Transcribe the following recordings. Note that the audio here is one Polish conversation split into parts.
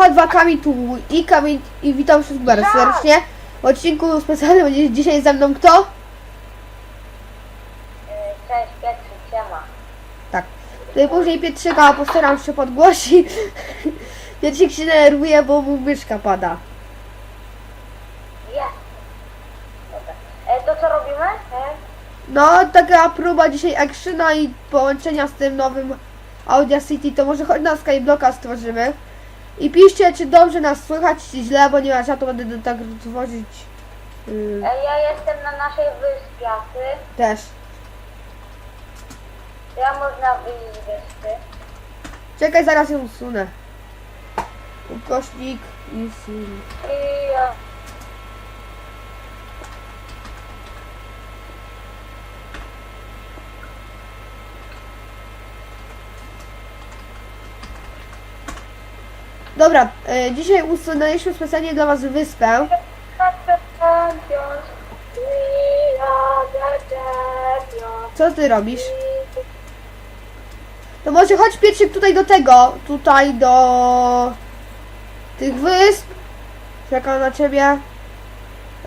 H2 Kamil tu i Kamil i witam wszystkich bardzo Tak. serdecznie. W odcinku specjalnym będzie dzisiaj ze mną kto? Y, Cześć, Pietr, siema. Tak. Tutaj później Pietrzyka postaram się podgłosić. Pietrzyk się denerwuje, bo mu myszka pada. Jest. Dobra. E, to co robimy? E? No, taka próba dzisiaj actiona i połączenia z tym nowym Audio City, to może choć na Skyblocka stworzymy. I piszcie, czy dobrze nas słychać, czy źle, bo nie ma to będę tak tworzyć yy, E, ja jestem na naszej wyspie, a ty? też. Ja można wyjść z wyspy. Czekaj, zaraz ją usunę. Ukośnik i film. I Dobra, e, dzisiaj usunęliśmy specjalnie dla was wyspę. Co ty robisz? To może chodź Pietrzyk tutaj do tego, tutaj do tych wysp. Czekam na ciebie.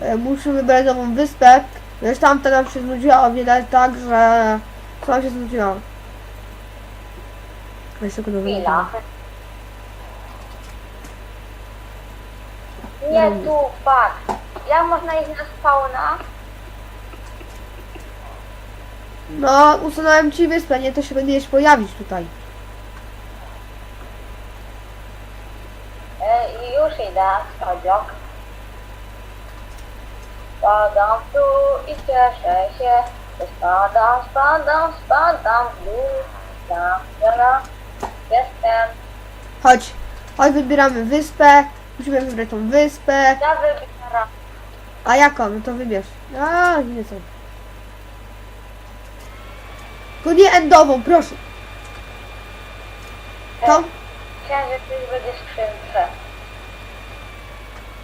E, Muszę wybrać nową wyspę. Wiesz, tamta nam się znudziła o wiele tak, że sama się znudziła. Chwila. Nie tu, patrz. Jak można iść na spawna? No, usunąłem ci wyspę, nie to się będziesz pojawić tutaj. E, już idę, Skarblock. Spadam tu i cieszę się, że spadam, spadam, spadam w dół. Tam, tam, jestem. Chodź, chodź wybieramy wyspę. Musimy wybrać tą wyspę. Ja wybieram. A jaką? No to wybierz. A, nie co. Tylko nie endową, proszę. To? Chciałem, że coś będzie skrzynce.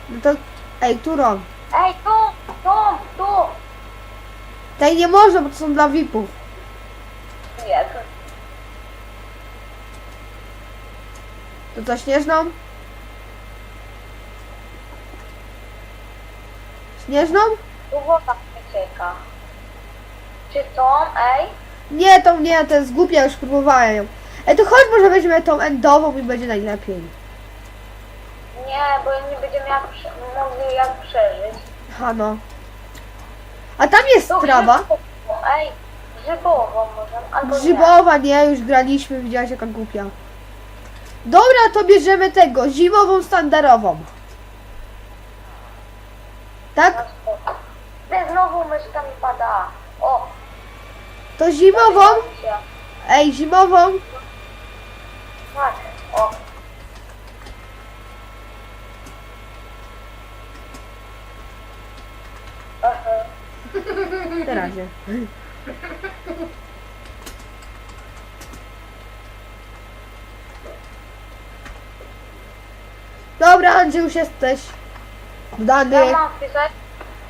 No to... Ej, którą? Ej, tu, tu, tu. Tej nie można, bo to są dla VIP-ów. Nie, To co, śnieżną? Śnieżną? tu woda przecieka. Czy tą, ej? Nie, tą nie, to jest głupia, już próbowałem ją. Ej, to chodź, może weźmiemy tą endową i będzie najlepiej. Nie, bo nie będziemy jak prze- mogli jak przeżyć. Ha, no. A tam jest Tu trawa. grzybową, Ej, grzybową możemy, albo nie. Grzybowa nie, już graliśmy, widziałaś jaka głupia. Dobra, to bierzemy tego, zimową standardową. Tak? Ty znowu myszka mi pada. O, To zimową? Ej, zimową? Tak, o. Aha. Na razie. Dobra, Andrzej, już jesteś. Dany. Ja?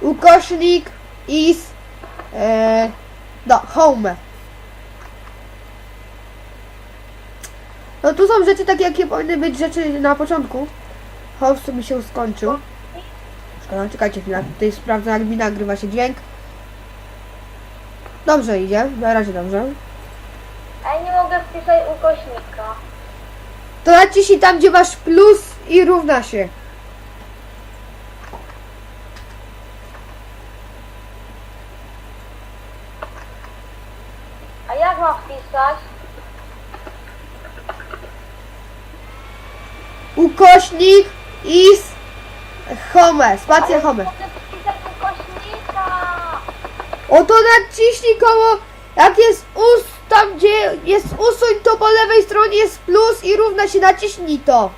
Ukośnik is e, no, home. No tu są rzeczy takie, jakie powinny być rzeczy na początku. Host mi się skończył. Szkoda, czekajcie chwilę, tutaj sprawdzę jak mi nagrywa się dźwięk. Dobrze idzie, na razie dobrze. Ej, nie mogę wpisać ukośnika. To naciśnij tam, gdzie masz plus i równa się. A jak mam wpisać? Ukośnik is home, spacja home. Oto naciśnij koło, jak jest us, tam gdzie jest usuń, to po lewej stronie jest plus i równa się, naciśnij to.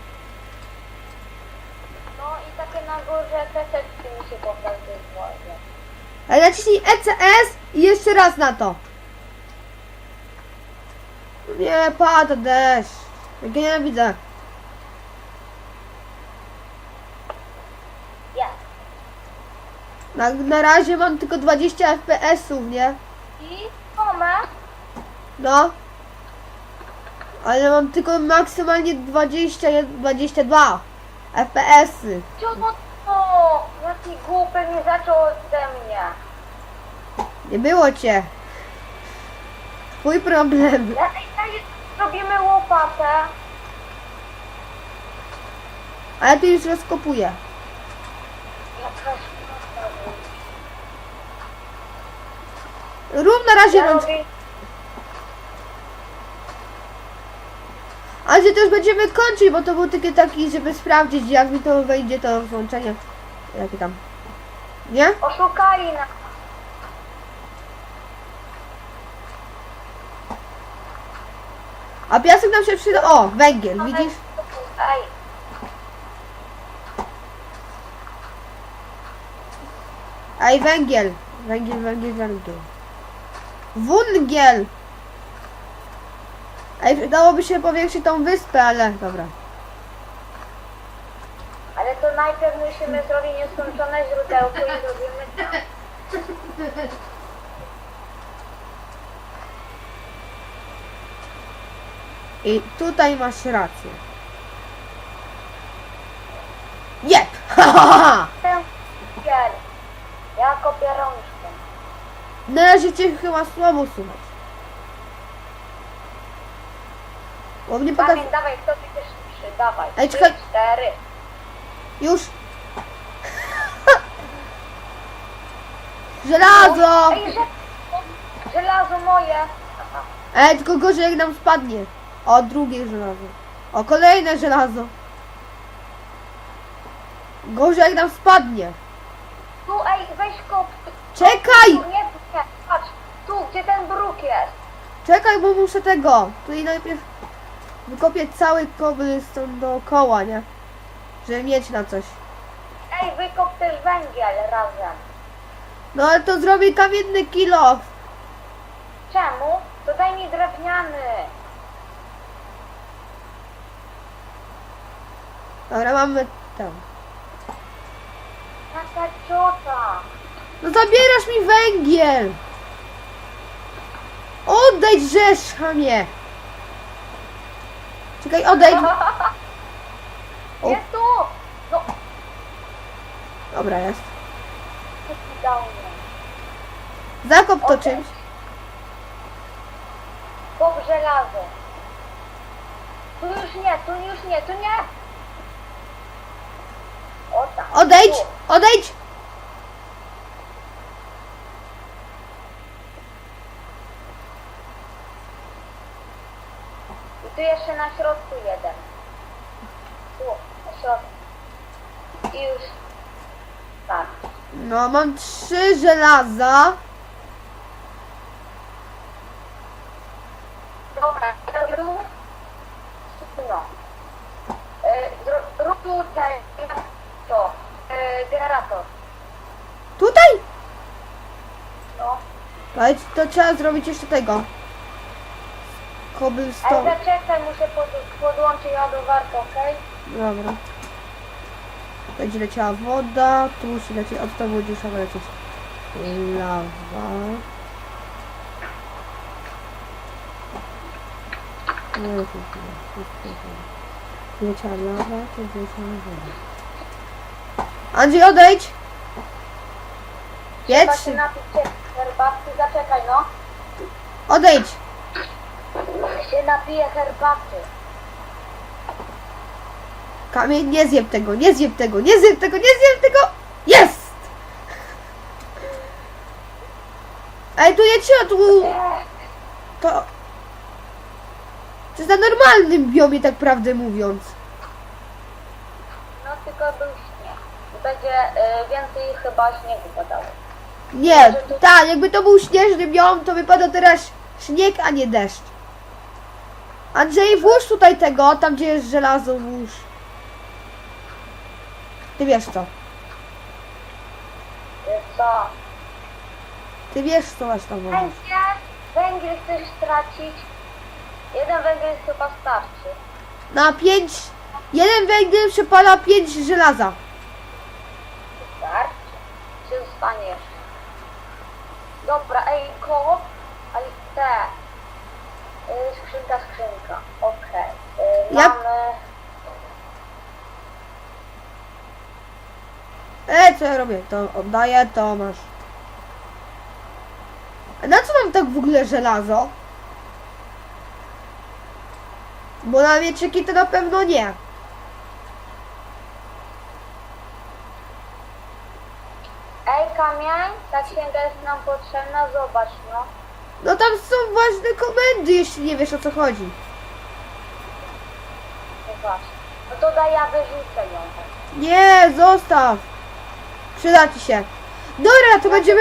No i takie na górze tekstki mi się pokazywały. Ale naciśnij ECS i jeszcze raz na to. Nie, pada deszcz. Jak ja nienawidzę. Jest. Na, na razie mam tylko 20 FPS-ów, nie? I home. No. Ale mam tylko maksymalnie 20, 22. FPS-y. Czemu to? Jaki głupek nie zaczął ode mnie. Nie było cię. Twój problem. Ja, ja, robimy łopatę. A ja tu już rozkopuję. Jakaś Rób na razie Ja wam... robię... A że to już będziemy kończyć, bo to był tylko taki, żeby sprawdzić jak mi to wejdzie to włączenie. Jakie tam. Nie? Oszukali nas. A piasek nam się przyda. O, węgiel, widzisz? Ej, Ej, węgiel. Węgiel, węgiel, węgiel. Wungiel! Ej, przydałoby się powiększyć tą wyspę, ale dobra. ale to najpierw musimy zrobić nieskończone źródełko i zrobimy to. I tutaj masz rację. Jep! Ha, ha, ha. Ten. Ja kopię rączkę. Na razie cię chyba słabo słuchać. Bo mnie pokaz... Pamięć, dawaj, kto będzie szybszy, dawaj. Ej, Trzy, czekaj. cztery. Już! Żelazo! Ej, że... Żelazo moje. Aha. Ej, tylko gorzej jak nam spadnie. O, drugie żelazo. O, kolejne żelazo. Gorzej jak nam spadnie. Tu, ej, weź kop. Czekaj! Tu, nie, nie, patrz. Tu, gdzie ten bruk jest. Czekaj, bo muszę tego. Tutaj najpierw wykopię cały cobblestone dookoła, nie? Żeby mieć na coś. Ej, wykop też węgiel razem. No ale to zrobię kamienny kilo. Czemu? To daj mi drewniany. Dobra, mamy tam. Taka ciota. No zabierasz mi węgiel! Odejdź, rzesz, chamie! Czekaj, odejdź! O. Jest tu. No, Dobra, jest. mnie? Zakop to Odejdź. czymś. Kop żelazo. Tu już nie, tu już nie, tu nie. O tak. Odejdź! Tu. Odejdź! Tu jeszcze na środku jeden. Tu, na środku. I już. Tak. No, mam trzy żelaza. Dobra, tu. No. E, zro- Rób tutaj to. E, generator. Tutaj? No. Ale to trzeba zrobić jeszcze tego. Ale Cobblestone. zaczekaj, muszę pod, podłączyć ładowarkę, okej? Dobra. Będzie leciała woda, tu musi lecieć, od to będzie musiała lecieć lawa. Tu, tu, tu. Leciała lawa, to leciała woda. Andrzej, odejdź! Trzeba Jedź! się napić herbatki, zaczekaj no. Odejdź! Napiję herbaty. Kamień, nie zjem tego, nie zjem tego, nie zjem tego, nie zjem tego! Jest! Ej, tu nie trzeba, tu... To... To jest na normalnym biomie, tak prawdę mówiąc. No tylko był śnieg. Będzie y, więcej chyba śniegu padało. Nie, tak, jakby to był śnieżny biom, to wypada teraz śnieg, a nie deszcz. Andrzej, włóż tutaj tego, tam gdzie jest żelazo, włóż. Ty wiesz co, co? ty wiesz co masz tam włożyć. Węgiel? Węgiel chcesz stracić? Jeden węgiel chyba starczy. Na pięć, jeden węgiel przypada pięć żelaza. Starczy? Czy zostaniesz? Dobra, ej, te. Y, skrzynka. Okej. Y, Ja- Mamy... E, co ja robię? To oddaję, to masz. A na co mam tak w ogóle żelazo? Bo na mieczyki to na pewno nie. Ej, kamień, ta księga jest nam potrzebna, zobacz no. No tam są ważne komendy, jeśli nie wiesz o co chodzi. Zobacz. No to daj, ja wyrzucę ją. Nie, zostaw. Przyda ci się. Dobra, to będziemy,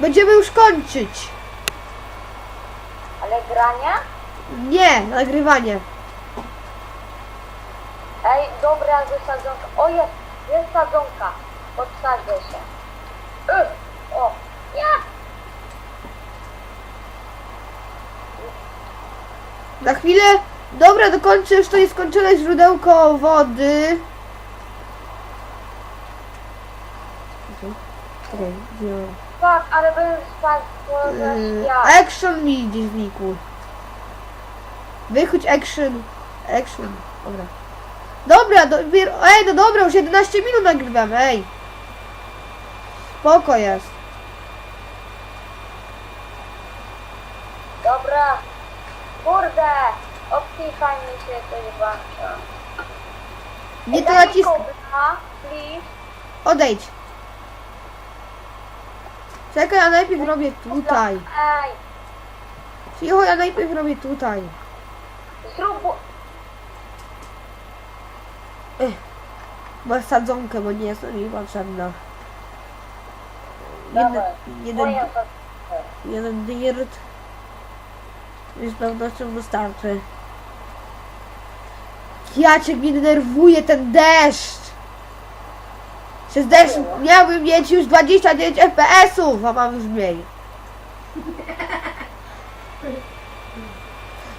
będziemy już kończyć. Ale granie? Nie, nagrywanie. Ej, dobra, wysadzonka. O, jest, jest sadzonka. Podsadzę się. Y, o, nie! Na chwilę. Dobra, dokończę już to nieskończone źródełko wody. Tak, ale spadł po Yy, ja. action mi gdzieś znikł. Wychódź action. Action. Dobra. Dobra, do, ej, no dobra, już 11 minut nagrywamy, ej. Spoko jest. Dobra. Kurde, obcichaj mi się coś włącza. Nie to Daj mi nacisk... kobla, please. Odejdź. Czekaj, ja najpierw robię tutaj. Ej, Cicho, ja najpierw robię tutaj. zrób... Masz sadzonkę, bo nie jest mi potrzebna. Jeden, Dawaj, jeden, moją sadzonkę. jeden dirt. I z pewnością wystarczy. Jaciek mnie denerwuje ten deszcz. Przez deszcz miałbym mieć już 29 FPS-ów, a mam już mniej.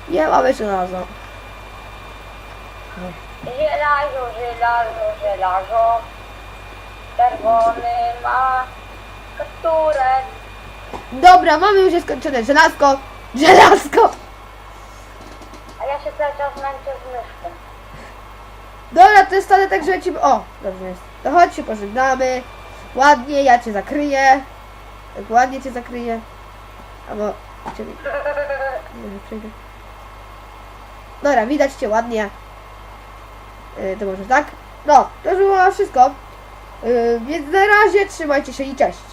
Nie mamy żelaza. Żelazo, żelazo, żelazo. Czerwony ma kapturek. Dobra, mamy już skończone. Żelazko! Żelazko! A ja się cały czas męczę z myszką. Dobra, to jest wcale tak, że ja ci... O, dobrze jest. To chodź się pożegnamy. Ładnie, ja cię zakryję. Tak ładnie cię zakryję. Albo... Ciebie... Nie, przejdę. Dobra, widać cię ładnie. Yy, to może tak? No, to już było wszystko. Yy, więc na razie trzymajcie się i cześć.